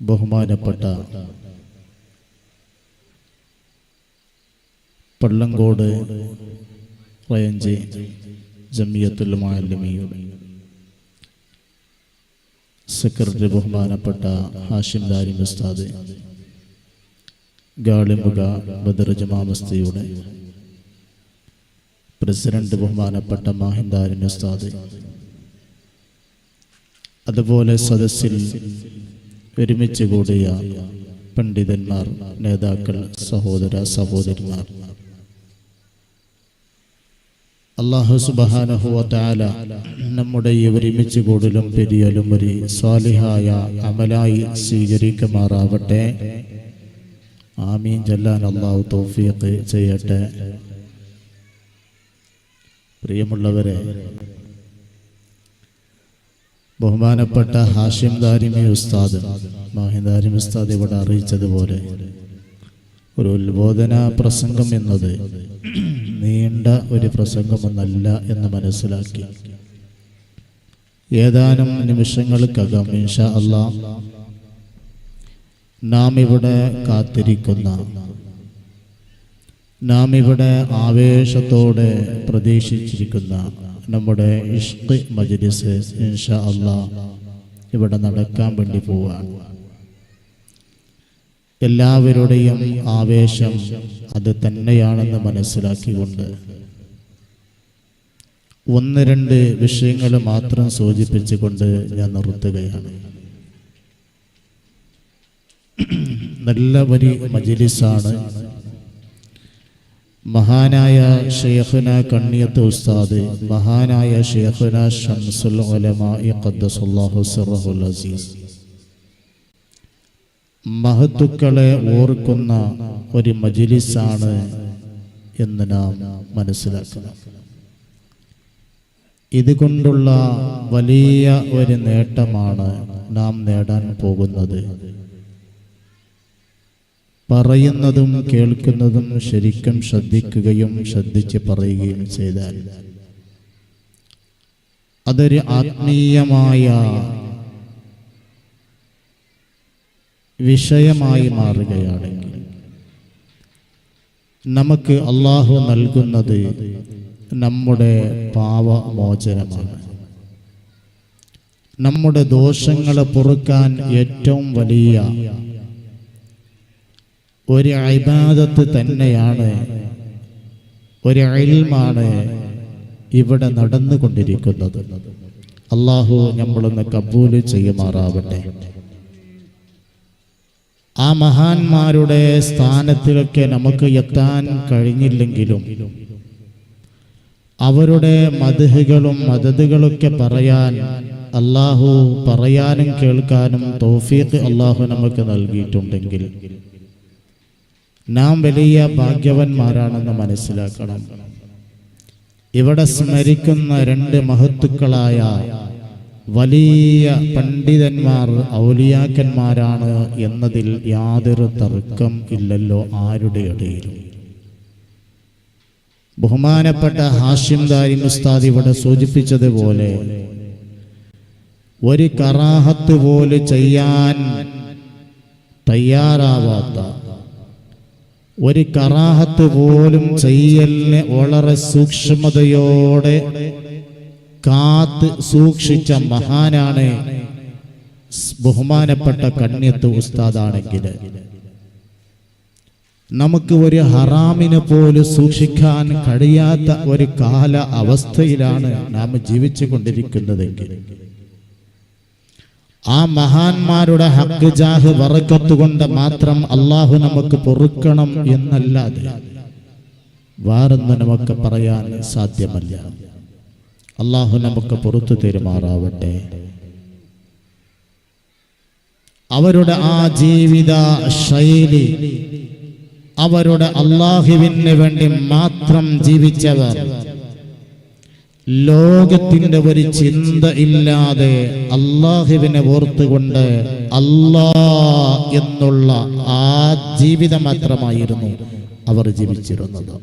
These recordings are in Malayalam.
ബഹുമാനപ്പെട്ട പള്ളങ്കോട് റയഞ്ചി ജമിയത്തുൽ സെക്രട്ടറി ബഹുമാനപ്പെട്ട ഹാഷിം ദാരി ഉസ്താദ് ഗാളിമുഖ ബദർ ജമാമസ്തിയുടെ പ്രസിഡന്റ് ബഹുമാനപ്പെട്ട മാഹിന്ദാരി ഉസ്താദ് അതുപോലെ സദസ്സിൽ ഒരുമിച്ച് കൂടിയ പണ്ഡിതന്മാർ നേതാക്കൾ സഹോദര സഹോദരിമാർ. അള്ളാഹു സുബാനഹുവല നമ്മുടെ ഈ ഒരുമിച്ച് കൂടലും പെരിയലും ഒരു സ്വാലിഹായ അമലായി സ്വീകരിക്കുമാറാവട്ടെ. ആമീൻ. ചെല്ലാൻ അള്ളാഹു തോഫിയൊക്കെ ചെയ്യട്ടെ. പ്രിയമുള്ളവരെ ബഹുമാനപ്പെട്ട ഹാഷിം ദാരിമി ഉസ്താദ് മാഹിം ദാരിമി ഉസ്താദ് ഇവിടെ അറിയിച്ചതുപോലെ ഒരു ഉത്ബോധന പ്രസംഗം എന്നത് നീണ്ട ഒരു പ്രസംഗമൊന്നല്ല എന്ന് മനസ്സിലാക്കി. ഏതാനും നിമിഷങ്ങൾക്കകം ഇൻഷാ അല്ലാ നാം ഇവിടെ കാത്തിരിക്കുന്ന നാം ഇവിടെ ആവേശത്തോടെ പ്രതീക്ഷിച്ചിരിക്കുന്ന നമ്മുടെ ഇഷ്ക് മജ്ലിസ് ഇൻഷാ അള്ളാ ഇവിടെ നടക്കാൻ വേണ്ടി പോവാണ് എല്ലാവരുടെയും ആവേശം അത് തന്നെയാണെന്ന് മനസ്സിലാക്കിക്കൊണ്ട് ഒന്ന് രണ്ട് വിഷയങ്ങൾ മാത്രം സൂചിപ്പിച്ചുകൊണ്ട് ഞാൻ നിർത്തുകയാണ്. നല്ല വലിയ മജിലിസാണ് മഹാനായ ഷെയ്ഖുന കണ്ണിയത്ത് ഉസ്താദ് മഹാനായ ഷെയ്ഖുന ഷംസുൽ അസീസ്. മഹത്തുക്കളെ ഓർക്കുന്ന ഒരു മജിലിസാണ് എന്ന് നാം മനസ്സിലാക്കണം. ഇതുകൊണ്ടുള്ള വലിയ ഒരു നേട്ടമാണ് നാം നേടാൻ പോകുന്നത്. പറയുന്നതും കേൾക്കുന്നതും ശരിക്കും ശ്രദ്ധിക്കുകയും ശ്രദ്ധിച്ച് പറയുകയും ചെയ്താൽ അതൊരു ആത്മീയമായ വിഷയമായി മാറുകയാണെങ്കിൽ നമുക്ക് അള്ളാഹു നൽകുന്നത് നമ്മുടെ പാവമോചനമാണ് നമ്മുടെ ദോഷങ്ങളെ പൊറുക്കാൻ ഏറ്റവും വലിയ ഒരു അബാദത്ത് തന്നെയാണ് ഒരു അയൽമാണ് ഇവിടെ നടന്നുകൊണ്ടിരിക്കുന്നത്. അള്ളാഹു നമ്മളൊന്ന് കബൂൽ ചെയ്യുമാറാവട്ടെ. ആ മഹാന്മാരുടെ സ്ഥാനത്തിലൊക്കെ നമുക്ക് എത്താൻ കഴിഞ്ഞില്ലെങ്കിലും അവരുടെ മതഹുകളും മതതുകളൊക്കെ പറയാൻ അള്ളാഹു പറയാനും കേൾക്കാനും തൗഫീഖ് അള്ളാഹു നമുക്ക് നൽകിയിട്ടുണ്ടെങ്കിൽ നാം വലിയ ഭാഗ്യവന്മാരാണെന്ന് മനസ്സിലാക്കണം. ഇവിടെ സ്മരിക്കുന്ന രണ്ട് മഹത്തുക്കളായ വലിയ പണ്ഡിതന്മാർ ഔലിയാക്കന്മാരാണ് എന്നതിൽ യാതൊരു തർക്കം ഇല്ലല്ലോ ആരുടെ ഇടയിലും. ബഹുമാനപ്പെട്ട ഹാഷിം ഉസ്താദ് ഇവിടെ സൂചിപ്പിച്ചതുപോലെ ഒരു കറാഹത്ത് പോലെ ചെയ്യാൻ തയ്യാറാവാത്ത ഒരു കറാഹത്ത് പോലും ചെയ്യലിനെ വളരെ സൂക്ഷ്മതയോടെ കാത്ത് സൂക്ഷിച്ച മഹാനാണ് ബഹുമാനപ്പെട്ട കണ്യത്ത് ഉസ്താദാണെങ്കിൽ. നമുക്ക് ഒരു ഹറാമിനെ പോലും സൂക്ഷിക്കാൻ കഴിയാത്ത ഒരു കാല അവസ്ഥയിലാണ് നാം ജീവിച്ചു കൊണ്ടിരിക്കുന്നതെങ്കിൽ ആ മഹാന്മാരുടെ ഹക്ക് ജാഹ് വറക്കത്തുകൊണ്ട് മാത്രം അള്ളാഹു നമുക്ക് പൊറുക്കണം എന്നല്ലാതെ വേറൊന്നും നമുക്ക് പറയാൻ സാധ്യമല്ല. അള്ളാഹു നമുക്ക് പുറത്തു തെരുമാറാവട്ടെ. അവരുടെ ആ ജീവിത ശൈലി അവരുടെ അള്ളാഹുവിന് വേണ്ടി മാത്രം ജീവിച്ചവർ ലോകത്തിന്റെ ഒരു ചിന്ത ഇല്ലാതെ അള്ളാഹുവിനെ ഓർത്തുകൊണ്ട് അല്ലാ എന്നുള്ള ആ ജീവിതം മാത്രമായിരുന്നു അവർ ജീവിച്ചിരുന്നത്.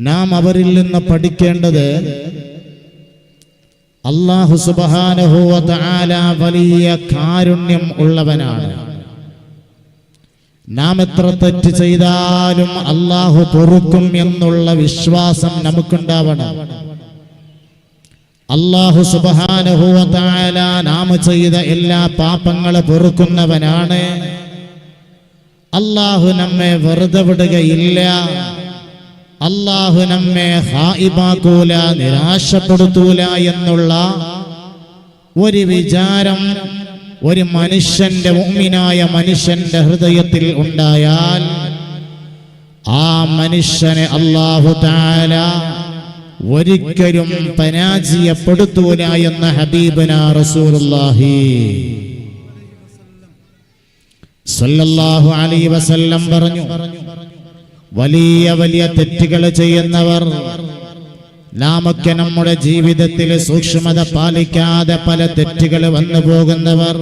നാം അവരിൽ നിന്ന് പഠിക്കേണ്ടത് അള്ളാഹു സുബാനഹോ വലിയ കാരുണ്യം ഉള്ളവനാണ്. നാം എത്ര തെറ്റ് ചെയ്താലും അള്ളാഹു പൊറുക്കും എന്നുള്ള വിശ്വാസം നമുക്കുണ്ടാവണം. അള്ളാഹു സുബാനുഭൂവത്തായ നാം ചെയ്ത എല്ലാ പാപങ്ങളെ പൊറുക്കുന്നവനാണ്. അള്ളാഹു നമ്മെ വെറുതെ വിടുകയില്ല. അള്ളാഹു നമ്മെ ഹായിബാക്കൂല നിരാശപ്പെടുത്തൂല എന്നുള്ള ഒരു വിചാരം ഒരു മനുഷ്യന്റെ ഉമ്മിനായ മനുഷ്യന്റെ ഹൃദയത്തിൽ ഉണ്ടായാൽ ആ മനുഷ്യനെ അള്ളാഹു താല ഒരിക്കലും പരാജയപ്പെടുത്തൂല എന്ന ഹബീബന റസൂലുള്ളാഹി. അലൈഹി വസല്ലം പറഞ്ഞു വലിയ വലിയ തെറ്റുകൾ ചെയ്യുന്നവർ നാമൊക്കെ നമ്മുടെ ജീവിതത്തിൽ സൂക്ഷ്മത പാലിക്കാതെ പല തെറ്റുകൾ വന്നു പോകുന്നവർ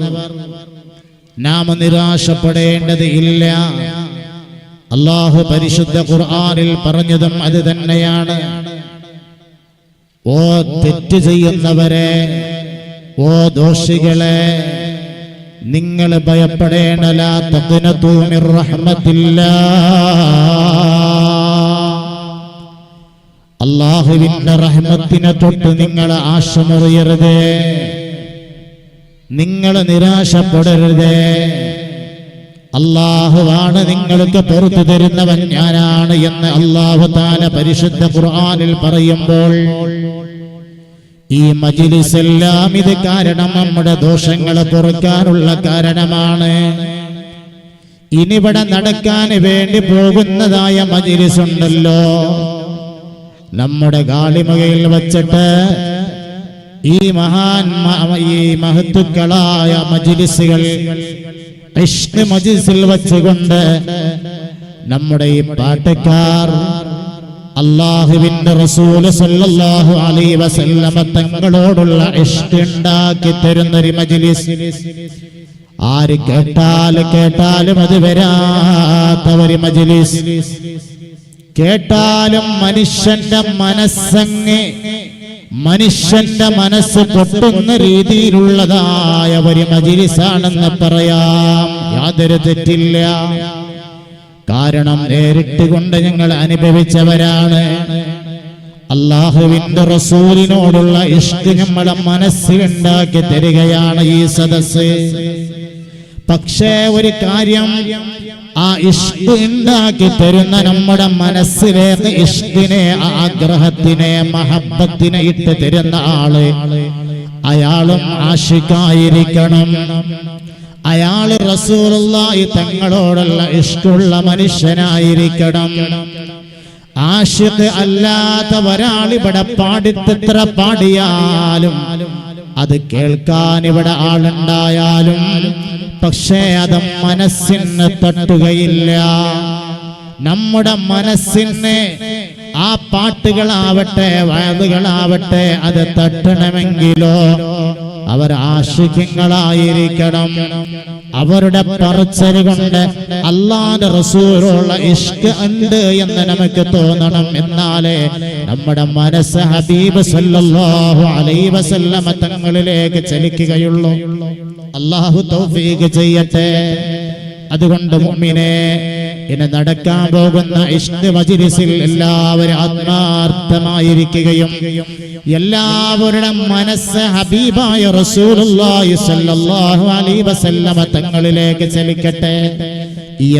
നാം നിരാശപ്പെടേണ്ടത് ഇല്ല. അള്ളാഹു പരിശുദ്ധ ഖുർആാനിൽ പറഞ്ഞതും അത് തന്നെയാണ്. ഓ തെറ്റ് ചെയ്യുന്നവരെ ഓ ദോഷികളെ നിങ്ങൾ ഭയപ്പെടേണ്ടല തൂമിർ റഹ്മത്തില്ലാ. അള്ളാഹുവിന്റെ റഹ്മത്തിനെ തൊട്ട് നിങ്ങൾ ആശമറിയരുത്. നിങ്ങൾ നിരാശപ്പെടരുത്. അള്ളാഹുവാണ് നിങ്ങൾക്ക് പുറത്തു തരുന്നവൻ ഞാനാണ് എന്ന് അള്ളാഹു താല പരിശുദ്ധ ഖുർആാനിൽ പറയുമ്പോൾ ഈ മജിലിസ് എല്ലാം ഇത് കാരണം നമ്മുടെ ദോഷങ്ങളെ കുറയ്ക്കാനുള്ള കാരണമാണ്. ഇനിവിടെ നടക്കാൻ വേണ്ടി പോകുന്നതായ മജിലിസ് ഉണ്ടല്ലോ നമ്മുടെ ഗാളിമകയിൽ വച്ചിട്ട് ഈ മഹാൻ ഈ മഹത്തുക്കളായ മജിലിസുകൾ ഇഷ്ട മജിലിസിൽ വച്ചുകൊണ്ട് നമ്മുടെ ഈ പാട്ടക്കാർ അള്ളാഹുവിന്റെ റസൂൽ സല്ലല്ലാഹു അലൈഹി വസല്ലമ തങ്ങളോടുള്ള ഇഷ്ടുണ്ടാക്കി തരുന്നൊരു മജിലിസ്. ആര് കേട്ടാൽ കേട്ടാലും അത് വരാത്ത ഒരു മജിലിസ്. കേട്ടാലും മനുഷ്യന്റെ മനസ്സങ്ങ് മനുഷ്യന്റെ മനസ്സ് പൊട്ടുന്ന രീതിയിലുള്ളതായ ഒരു മജിലിസാണെന്ന് പറയാം. യാതൊരു തെറ്റില്ല. കാരണം നേരിട്ട് കൊണ്ട് ഞങ്ങൾ അനുഭവിച്ചവരാണ്. അള്ളാഹുവിന്റെ റസൂലിനോടുള്ള ഇഷ്ടം നമ്മളെ മനസ്സിലുണ്ടാക്കി തരികയാണ് ഈ സദസ് പക്ഷേ ഒരു കാര്യം ആ ഇഷ്ട് ഉണ്ടാക്കി തരുന്ന നമ്മുടെ മനസ്സിലേക്ക് ഇഷ്ടിനെ ആഗ്രഹത്തിനെ മഹബത്തിനെ ഇട്ട് തരുന്ന ആൾ. അയാളും ആശിക്കായിരിക്കണം അയാൾ റസൂറുള്ളായി തങ്ങളോടുള്ള ഇഷ്ടമുള്ള മനുഷ്യനായിരിക്കണം. ആഷിഖ് അല്ലാത്ത ഒരാൾ ഇവിടെ പാടിത്തെത്ര പാടിയാലും അത് കേൾക്കാൻ ഇവിടെ ആളുണ്ടായാലും പക്ഷേ അത് മനസ്സിന് തട്ടുകയില്ല. നമ്മുടെ മനസ്സിനെ ആ പാട്ടുകളാവട്ടെ വയതുകളാവട്ടെ അത് തട്ടണമെങ്കിലോ? അവർ ആശിക്യങ്ങളായിരിക്കണം അവരുടെ പറച്ചൽ കൊണ്ട് അള്ളാന്റെ റസൂലുള്ള ഇഷ്ക ഉണ്ട് എന്ന് നമുക്ക് തോന്നണം. എന്നാലേ നമ്മുടെ മനസ്സ് ഹബീബ് സല്ലല്ലാഹു അലൈഹി വസല്ലമ തങ്ങളിലേക്ക് ചലിക്കുകയുള്ളൂ. അള്ളാഹു തൗഫീഖ് ചെയ്യട്ടെ. അതുകൊണ്ട് മുമ്മിനെ ഇനി നടക്കാൻ പോകുന്ന ഇഷ്ട് മജിലിസിൽ എല്ലാവരും ആത്മാർത്ഥമായിരിക്കുകയും എല്ലാവരുടെ മനസ്സ് ഹബീബായ റസൂലുള്ളാഹി അലൈഹി വസല്ലമ തങ്ങളിലേക്ക് ചലിക്കട്ടെ.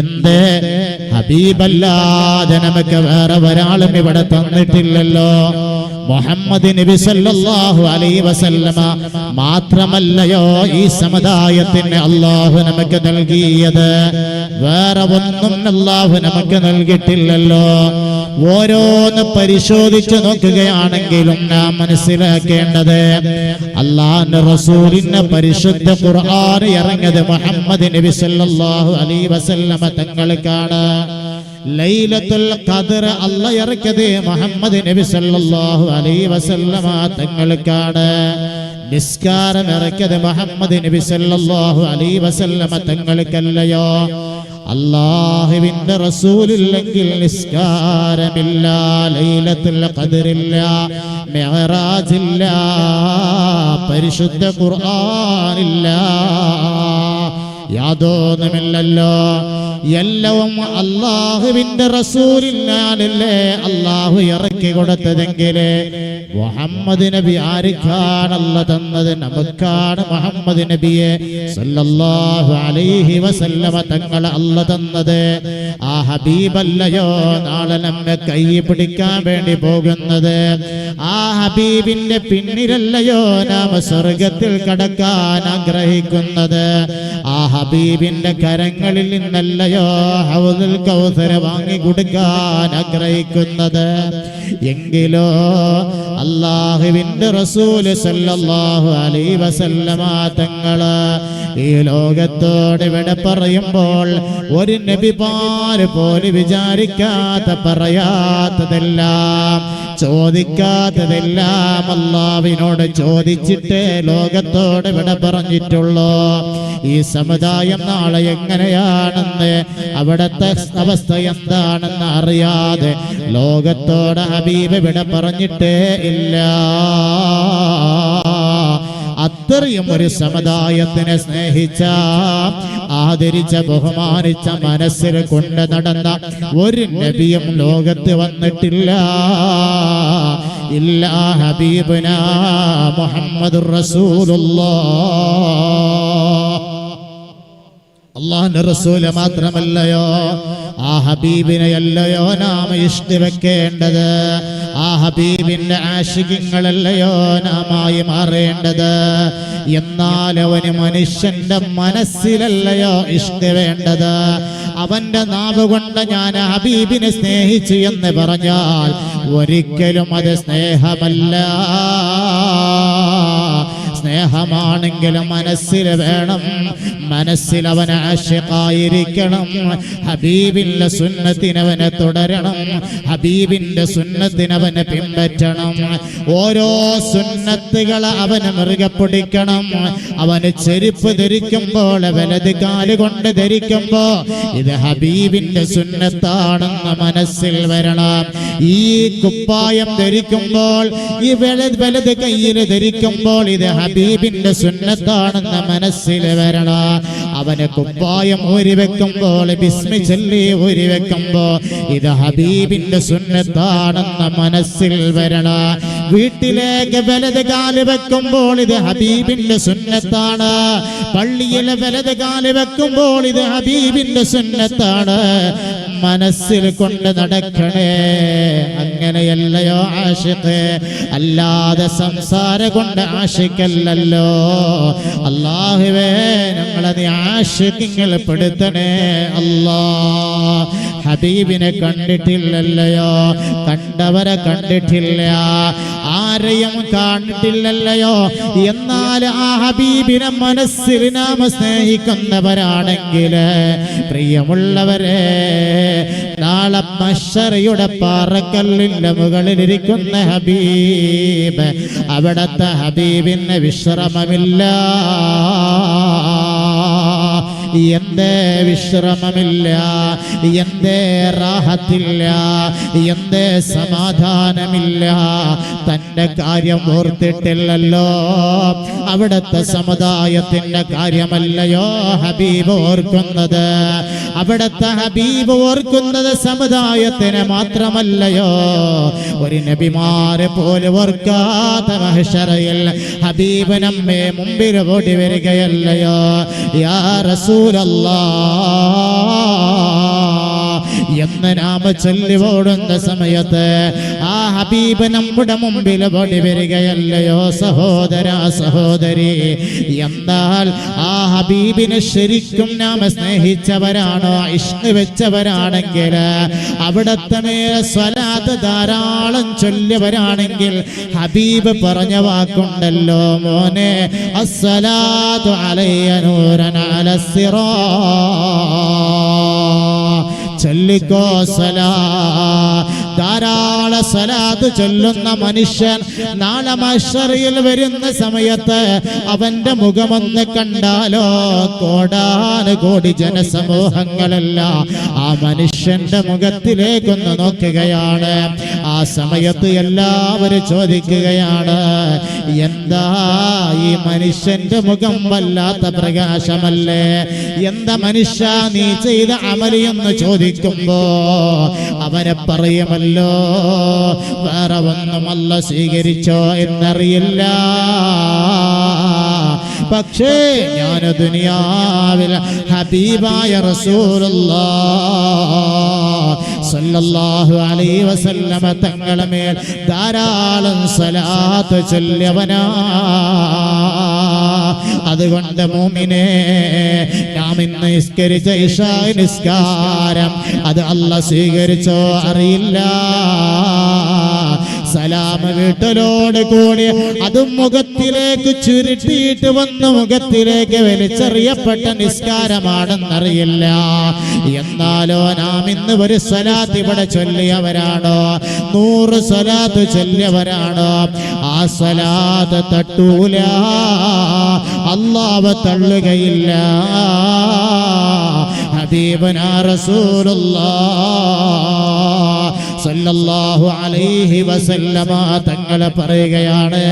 എന്ത് ഹബീബല്ലാതെ നമുക്ക് വേറെ ഒരാളും ഇവിടെ തന്നിട്ടില്ലല്ലോ. മുഹമ്മദ് നബി സല്ലല്ലാഹു അലൈഹി വസല്ലമ മാത്രമല്ലയോ ഈ സമുദായത്തിന് അള്ളാഹു നമുക്ക് നൽകിയത്? വേറെ ഒന്നും അള്ളാഹു നമുക്ക് നൽകിയിട്ടില്ലല്ലോ. ഓരോന്ന് പരിശോധിച്ചു നോക്കുകയാണെങ്കിലും നാം മനസ്സിലാക്കേണ്ടത് അള്ളാഹിന്റെ റസൂലിന്റെ പരിശുദ്ധ ഖുർആൻ ഇറങ്ങിയത് മുഹമ്മദ് നബി സല്ലല്ലാഹു അലൈഹി വസല്ലമ തങ്ങൾക്കാണ്. ലൈലത്തുൽ മുഹമ്മദ് നബി സല്ലല്ലാഹു അലൈഹി വസല്ലമ നിസ്കാരം മുഹമ്മദ് നബി സല്ലല്ലാഹു അലൈഹി വസല്ലമ തങ്ങൾക്കല്ലയോ? അള്ളാഹുവിന്റെ റസൂലില്ലെങ്കിൽ നിസ്കാരമില്ല ലൈലത്തുൽ ഖദറില്ല മെഹറാജില്ല പരിശുദ്ധ ഖുർആനില്ല. യാതൊന്നുമില്ലല്ലോ. എല്ലവും അള്ളാഹുവിന്റെ റസൂലില്ലാനല്ലേ അള്ളാഹു ഇറക്കി കൊടുത്തതെങ്കിൽ. മുഹമ്മദ് നബി ആർക്കാണല്ല തന്നത്? നമുക്കാണ് മുഹമ്മദ് നബിയെ സല്ലല്ലാഹു അലൈഹി വസല്ലമ തങ്ങൾ അല്ല തന്നത്. ആ ഹബീബല്ലയോ നാളെ നമ്മെ കൈ പിടിക്കാൻ വേണ്ടി പോകുന്നത്. ആ ഹബീബിന്റെ പിന്നിലല്ലയോ നാം സ്വർഗത്തിൽ കടക്കാൻ ആഗ്രഹിക്കുന്നത്. ആ ഹബീബിന്റെ കരങ്ങളിൽ നിന്നല്ലയോ ഹൗദുൽ കൗസര വാങ്ങി കൊടുക്കാൻ ആഗ്രഹിക്കുന്നത്? എങ്കിലോ അള്ളാഹുവിന്റെ റസൂൽ സല്ലല്ലാഹു അലൈ വസല്ലമ തങ്ങൾ ഈ ലോകത്തോട് ഇവിടെ പറയുമ്പോൾ ഒരു നബിമാര് പോലും വിചാരിക്കാത്ത പറയാത്തതെല്ലാം ചോദിക്കാത്തതെല്ലാം അള്ളാവിനോട് ചോദിച്ചിട്ട് ലോകത്തോട് ഇവിടെ പറഞ്ഞിട്ടുള്ളൂ. ഈ സമുദായം നാളെ എങ്ങനെയാണെന്ന്? അവിടുത്തെ അവസ്ഥ എന്താണെന്ന് അറിയാതെ ലോകത്തോട് ഹബീബ് ഇവിടെ പറഞ്ഞിട്ടേ ഇല്ല. അത്രയും ഒരു സമുദായത്തിനെ സ്നേഹിച്ച ആദരിച്ച ബഹുമാനിച്ച മനസ്സിൽ കൊണ്ട് നടന്ന ഒരു നബിയും ലോകത്ത് വന്നിട്ടില്ല. ഇല്ല ഹബീബന മുഹമ്മദ് അള്ളാഹിന്റെ റസൂൽ മാത്രമല്ലയോ? ആ ഹബീബിനെയല്ലയോ നാം ഇഷ്ടി വെക്കേണ്ടത്? ആ ഹബീബിന്റെ ആശികങ്ങളല്ലയോ നാമായി മാറേണ്ടത്? എന്നാൽ അവന് മനുഷ്യന്റെ മനസ്സിലല്ലയോ ഇഷ്ടി വേണ്ടത്? അവന്റെ നാവ് കൊണ്ട് ഞാൻ ഹബീബിനെ സ്നേഹിച്ചു എന്ന് പറഞ്ഞാൽ ഒരിക്കലും അത് സ്നേഹമല്ല. സ്നേഹമാണെങ്കിലും മനസ്സിൽ വേണം. മനസ്സിൽ അവൻ ആശിക്കായിരിക്കണം. ഹബീബിന്റെ സുന്നത്തിനവനെ തുടരണം. ഹബീബിന്റെ സുന്നത്തിനവനെ പിൻപറ്റണം. ഓരോ സുന്നത്തുകൾ അവന് മുറുകെ പിടിക്കണം. അവന് ചെരുപ്പ് ധരിക്കുമ്പോൾ വലത് കാൽ കൊണ്ട് ധരിക്കുമ്പോ ഇത് ഹബീബിന്റെ സുന്നത്താണെന്ന് മനസ്സിൽ വരണം. ഈ കുപ്പായം ധരിക്കുമ്പോൾ ഈ വലത് വലത് കയ്യിൽ ധരിക്കുമ്പോൾ ഇത് ഹബീബിന്റെ സുന്നത്താണെന്ന് മനസ്സിൽ വരണം? അവന് കുപ്പായം ഒരു വെക്കുമ്പോൾ ബിസ്മി ചൊല്ലി ഒരു വെക്കുമ്പോ ഇത് ഹബീബിന്റെ സുന്നത്താണെന്ന് മനസ്സിൽ വരണം? വീട്ടിലേക്ക് വലത് കാൽ വെക്കുമ്പോൾ ഇത് ഹബീബിന്റെ സുന്നത്താണ്. പള്ളിയിലെ വലത് കാൽ വെക്കുമ്പോൾ ഇത് ഹബീബിന്റെ സുന്നത്താണ്. മനസ്സിൽ കൊണ്ട് നടക്കണേ. അങ്ങനെയല്ലയോ ആഷിഖ്? അല്ലാതെ സംസാര കൊണ്ട് ആഷിക്കല്ലല്ലോ അള്ളാഹുവേ ഞങ്ങളെ നീ ആഷിക്കിങ്ങൾ പെടുത്തണേ അല്ലാ ഹബീബിനെ കണ്ടിട്ടില്ലല്ലയോ? കണ്ടവരെ കണ്ടിട്ടില്ല. ആരെയും കണ്ടിട്ടില്ലല്ലയോ എന്നാൽ ആ ഹബീബിനെ മനസ്സിൽ നാം സ്നേഹിക്കുന്നവരാണെങ്കിൽ പ്രിയമുള്ളവരെ നാളെ മഷറയുടെ പാറക്കല്ലിന്റെ മുകളിലിരിക്കുന്ന ഹബീബ് അവിടത്തെ ഹബീബിന് വിശ്രമമില്ല. എന്തേ വിശ്രമമില്ല എന്തേ റാഹത്തില്ല എന്തേ സമാധാനമില്ല. തന്റെ കാര്യം ഓർത്തിട്ടില്ലല്ലോ. അവിടുത്തെ സമുദായത്തിന്റെ കാര്യമല്ലയോ ഹബീബ് ഓർക്കുന്നത്? അവിടുത്തെ ഹബീബ് ഓർക്കുന്നത് സമുദായത്തിന് മാത്രമല്ലയോ? ഒരു നബിമാരെ പോലെ ഓർക്കാത്ത മഹഷറയിൽ ഹബീബ് നമ്മെ മുമ്പിൽ ഓടി വരികയല്ലയോ? യാ റസൂലല്ലാ. എന്ന് നാമ ചൊല്ലി ഓടുന്ന സമയത്ത് ആ ഹബീബ് നമ്മുടെ മുമ്പിൽ ഓടി വരികയല്ലയോ സഹോദര സഹോദരി. എന്നാൽ ആ ഹബീബിനെ ശരിക്കും നാമ സ്നേഹിച്ചവരാണോ ഇഷ്ണു വെച്ചവരാണെങ്കിൽ അവിടത്തെ മേലെ സ്വലാത്ത് ധാരാളം ചൊല്ലിയവരാണെങ്കിൽ ഹബീബ് പറഞ്ഞ വാക്കുണ്ടല്ലോ മോനെ അസ്സലാത്തു അലയ്യ അലസിറോ ചൊല്ലിക്കോ സലാ ധാരാളം സലാത്ത് ചൊല്ലുന്ന മനുഷ്യൻ നാളെ മഷറിയിൽ വരുന്ന സമയത്ത് അവന്റെ മുഖമൊന്ന് കണ്ടാലോ? കോടാനുകോടി ജനസമൂഹങ്ങളല്ല. ആ മനുഷ്യന്റെ മുഖത്തിലേക്കൊന്ന് നോക്കുകയാണ്. ആ സമയത്ത് എല്ലാവരും ചോദിക്കുകയാണ് എന്താ ഈ മനുഷ്യന്റെ മുഖം വല്ലാത്ത പ്രകാശമല്ലേ? എന്താ മനുഷ്യ നീ ചെയ്ത അമലിയെന്ന് ചോദിക്കുമ്പോ അവനെ പറയുമല്ലോ വേറെ ഒന്നുമല്ല സ്വീകരിച്ചോ എന്നറിയില്ല. പക്ഷേ ഞാൻ ദുനിയാവിൽ ഹബീബായ റസൂലുള്ള. സല്ലല്ലാഹു അലൈഹി വസല്ലമ തങ്ങളെ മേൽ ധാരാളം സലാത്ത് ചൊല്ലിയവനാ. അതുകൊണ്ട് മോമിനെ നാം ഇന്ന് നിസ്കരിച്ച ഇഷാ നിസ്കാരം. അത് അല്ല സ്വീകരിച്ചോ? അറിയില്ല. സലാമ വീട്ടലോട് കൂടി അതും മുഖത്തിലേക്ക് ചുരുട്ടിയിട്ട് വന്ന് മുഖത്തിലേക്ക് വലിച്ചെറിയപ്പെട്ട നിസ്കാരമാണെന്നറിയില്ല. എന്നാലോ നാം ഇന്ന് ഒരു സ്വലാത്ത് ഇവിടെ ചൊല്ലിയവരാണോ? നൂറ് സ്വലാത്ത് ചൊല്ലിയവരാണോ? ആ സ്വലാത്ത് തട്ടൂല. അള്ളാവ് തള്ളുകയില്ല. ഹബീബന റസൂലുള്ളാഹ് സല്ലല്ലാഹു അലൈഹി വസല്ലമ തങ്ങൾ പറയുകയാണ്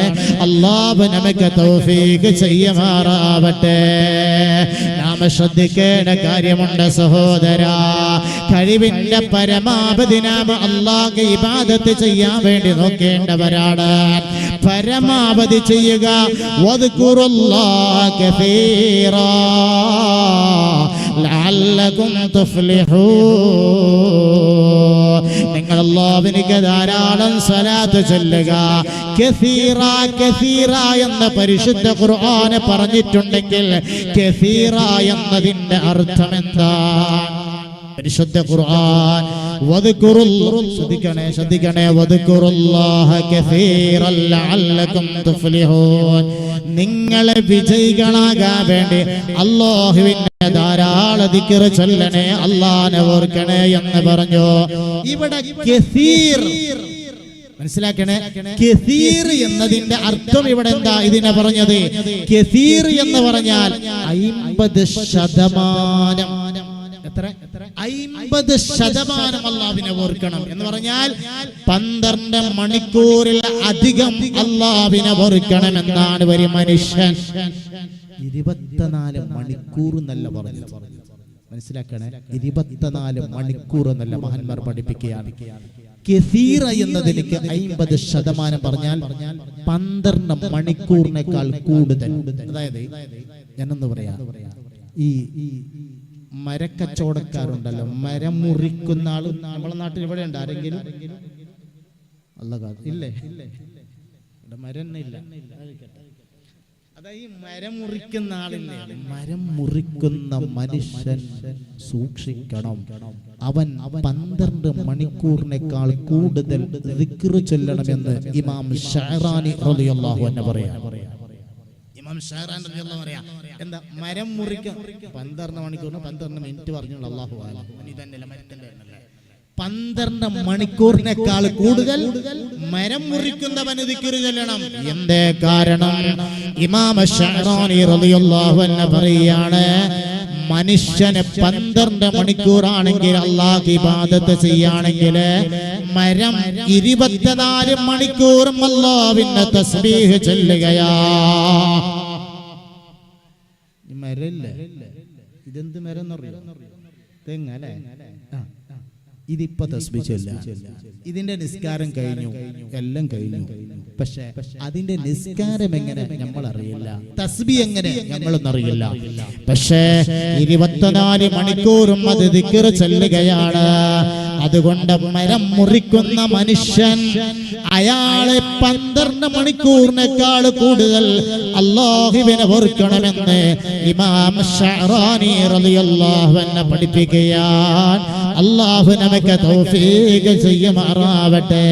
അല്ലാഹു നമുക്ക് തൗഫീഖ് ചെയ്യുമാറാവട്ടെ. നാം ശ്രദ്ധിക്കേണ്ട കാര്യമുണ്ട് സഹോദര കഴിവിന്റെ പരമാവധി നാം അള്ളാഹ് ഇബാദത്ത് ചെയ്യാൻ വേണ്ടി നോക്കേണ്ടവരാണ്. പരമാവധി ചെയ്യുക ലഅല്ലകും തുഫ്ലിഹൂൻ നിങ്ങൾ അല്ലാഹുവിനിക്ക് ധാരാളം സ്വലാത്ത് ചൊല്ലുക. കസീറ കസീറ എന്ന പരിശുദ്ധ ഖുർആാനെ പറഞ്ഞിട്ടുണ്ടെങ്കിൽ കസീറ എന്നതിന്റെ അർത്ഥം എന്താണ് പരിശുദ്ധ ഖുർആൻ. ശ്രദ്ധിക്കണേ ശ്രദ്ധിക്കണേ നിങ്ങളെ വിജയികളാകാൻ വേണ്ടി അല്ലാഹുവിന്റെ ധാരാളം ദിക്ർ ചൊല്ലണേ അള്ളാനെ ഓർക്കണേ എന്ന് പറഞ്ഞു. ഇവിടെ മനസ്സിലാക്കണേ? എന്നതിന്റെ അർത്ഥം ഇവിടെ എന്താ ഇതിനെ പറഞ്ഞത്? എന്ന് പറഞ്ഞാൽ അയിമ്പത് ശതമാനം അയിമ്പത് ശതമാനം അള്ളാവിനെ ഓർക്കണം എന്ന് പറഞ്ഞാൽ പന്ത്രണ്ട് മണിക്കൂറിൽ അധികം അള്ളാവിനെ ഓർക്കണം എന്നാണ് ഒരു മനുഷ്യൻ. ഇരുപത്തിനാല് മണിക്കൂർ എന്നല്ല പറഞ്ഞു മനസ്സിലാക്കണേ? ഇരുപത്തിനാല് മണിക്കൂർ എന്നല്ല മഹാന്മാർ പഠിപ്പിക്കുകയാണ്. കെസീറ എന്നതിലേക്ക് അയിമ്പത് ശതമാനം പറഞ്ഞാൽ പന്ത്രണ്ട് മണിക്കൂറിനേക്കാൾ കൂടുതൽ. അതായത് ഞാനൊന്ന് പറയാ. ഈ മരക്കച്ചവടക്കാരുണ്ടല്ലോ. മരം മുറിക്കുന്ന ആൾ നമ്മളെ നാട്ടിൽ ഇവിടെ ഉണ്ട് ആരെങ്കിലും? അല്ല ഇല്ലേ? ഇവിടെ മരം ഇല്ല അതാ ഈ മരം മുറിക്കുന്ന ആളില്ലേ? മരം മുറിക്കുന്ന മനുഷ്യൻ സൂക്ഷിക്കണം. അവൻ പന്ത്രണ്ട് മണിക്കൂറിനേക്കാൾ കൂടുതൽ ചൊല്ലണമെന്ന് ഇമാം ഷഹറാനി റളിയല്ലാഹു അൻഹു പറയാം. ഷഹറാൻ റളിയല്ലാഹു പറയാം എന്താ മരം മുറിക്കാൻ പന്ത്രണ്ട് മണിക്കൂറിന് പന്ത്രണ്ട് മിനിറ്റ് പറഞ്ഞു അള്ളാഹു ഇതന്നെ മരത്തിന്റെ പന്ത്രണ്ട് മണിക്കൂറിനേക്കാൾ കൂടുതൽ മരം മുറിക്കുന്നവന് ദിക്റ് എന്തേ കാരണം? ഇമാമ ഷഹറാനി റളിയല്ലാഹു അൻഹു പറയാണ് മനുഷ്യന് പന്ത്രണ്ട് മണിക്കൂറാണെങ്കിൽ അള്ളാഹ് ഇബാദത്ത് ചെയ്യാണെങ്കിൽ മരം ഇരുപത്തിനാല് മണിക്കൂറും അള്ളാവിന്റെ തസ്ബീഹ് ചൊല്ലുകയാ. മരല്ലേ ഇതെന്ത് മരം എന്നറിയോ തെങ്ങ അല്ലേ ആ. ഇതിപ്പോ തസ്ബി ചൊല്ല ഇതിന്റെ നിസ്കാരം കഴിഞ്ഞു. എല്ലാം കഴിഞ്ഞു. പക്ഷെ അതിന്റെ നിസ്കാരം എങ്ങനെ നമ്മൾ അറിയില്ല തസ്ബി എങ്ങനെ നമ്മളൊന്നും അറിയില്ല പക്ഷേ ഇരുപത്തിനാല് മണിക്കൂറും അത് ദിക്കറ് ചെല്ലുകയാണ്. അതുകൊണ്ട് മരം മുറിക്കുന്ന മനുഷ്യൻ അയാളെ പന്ത്രണ്ട് മണിക്കൂറിനേക്കാൾ കൂടുതൽ അള്ളാഹുവിനെ ഓർക്കണമെന്ന് ഇമാം ഷഹറാനി റളിയല്ലാഹു അൻഹു പഠിപ്പിക്കുകയാണ്. അള്ളാഹു നമുക്ക് തൗഫീഖ് ചെയ്യുമാറാവട്ടെ.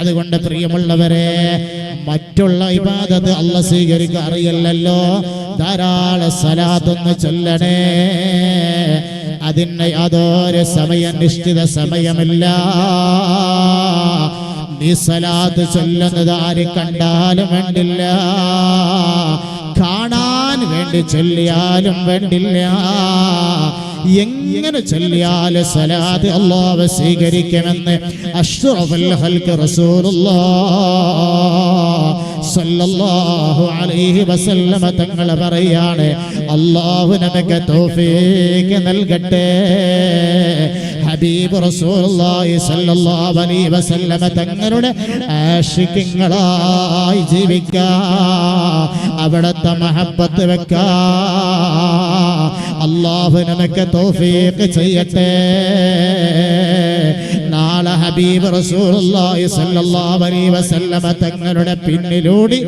അതുകൊണ്ട് പ്രിയമുള്ളവരെ മറ്റുള്ള ഇബാദത്ത് അല്ല സ്വീകരിക്കുക അറിയില്ലല്ലോ. ധാരാളം സലാത്തൊന്ന് ചൊല്ലണേ. അതിന് യാതൊരു സമയം നിശ്ചിത സമയമില്ല. നീ സലാത്ത് ചൊല്ലുന്നത് ആര് കണ്ടാലും വേണ്ടില്ല. കാണാൻ വേണ്ടി ചൊല്ലിയാലും വേണ്ടില്ല. എങ്ങനെ ചൊല്ലിയാൽ സലാത്ത് അള്ളാഹ് സ്വീകരിക്കുമെന്ന് അഷ്റഫുൽ ഹൽക്ക് റസൂലുള്ളാ സല്ലല്ലാഹു അലൈഹി വസല്ലമ തങ്ങൾ പറയാണ് അള്ളാഹു നമുക്ക് തൗഫീഖ് നൽകട്ടെ. ഹബീബ് റസൂലുള്ളാഹി സല്ലല്ലാഹു അലൈഹി വസല്ലമ തങ്ങളുടെ ആശിക്കങ്ങളായി ജീവിക്കാ അവിടുത്തെ മഹബത്ത് വെക്കാ. അള്ളാഹു നമുക്ക് തൗഫീഖ് ചെയ്യട്ടെ. നാളെ ഹബീബ് റസൂലുള്ളാഹി സ്വല്ലല്ലാഹു അലൈഹി വസല്ലമ തങ്ങളുടെ പിന്നിലൂടെ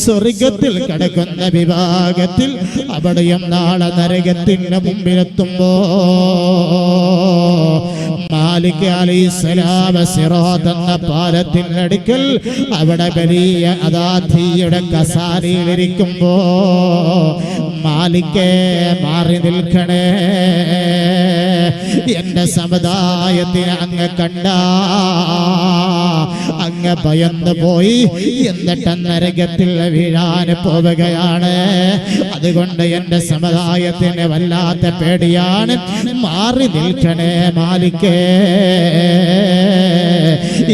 സ്വർഗത്തിൽ കിടക്കുന്ന വിഭാഗത്തിൽ അവിടെയും നാളെ നരകത്തിന്റെ മുമ്പിലെത്തുമ്പോ മാലിക് സലാമ സിറാത്ത് എന്ന പാലത്തിനടുക്കൽ അവിടെ വലിയ അതാ തീയുടെ കസാരയിലിരിക്കുമ്പോ മാലിക്കെ മാറി നിൽക്കണേ. എന്റെ സമുദായത്തിന് അങ്ങ് കണ്ട അങ്ങ് ഭയന്ന് പോയി എന്നിട്ട് നരകത്തിൽ വീഴാൻ പോവുകയാണ്. അതുകൊണ്ട് എന്റെ സമുദായത്തിന് വല്ലാത്ത പേടിയാണ്. മാറി നിൽക്കണേ മാലിക്കേ.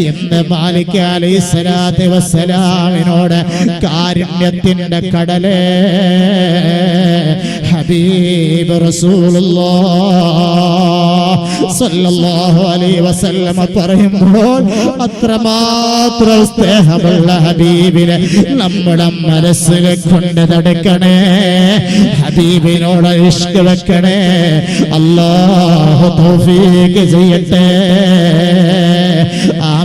എന്ന് മാലിക്ക അലൈഹി സ്വലാത്ത് വസ്സലാമിനോട് കാരുണ്യത്തിന്റെ കടലേ. ഹബീബ് റസൂലുള്ളാഹ് സല്ലല്ലാഹു അലൈഹി വസല്ലമ പറയുമ്പോൾ അത്രമാത്രം സ്നേഹമുള്ള ഹബീബിനെ നമ്മുടെ മനസ്സിനെ കൊണ്ട് നടക്കണേ. ഹബീബിനോട് ഇഷ്ക വെക്കണേ. അല്ലാഹു തൗഫീഖ് ചെയ്യട്ടെ.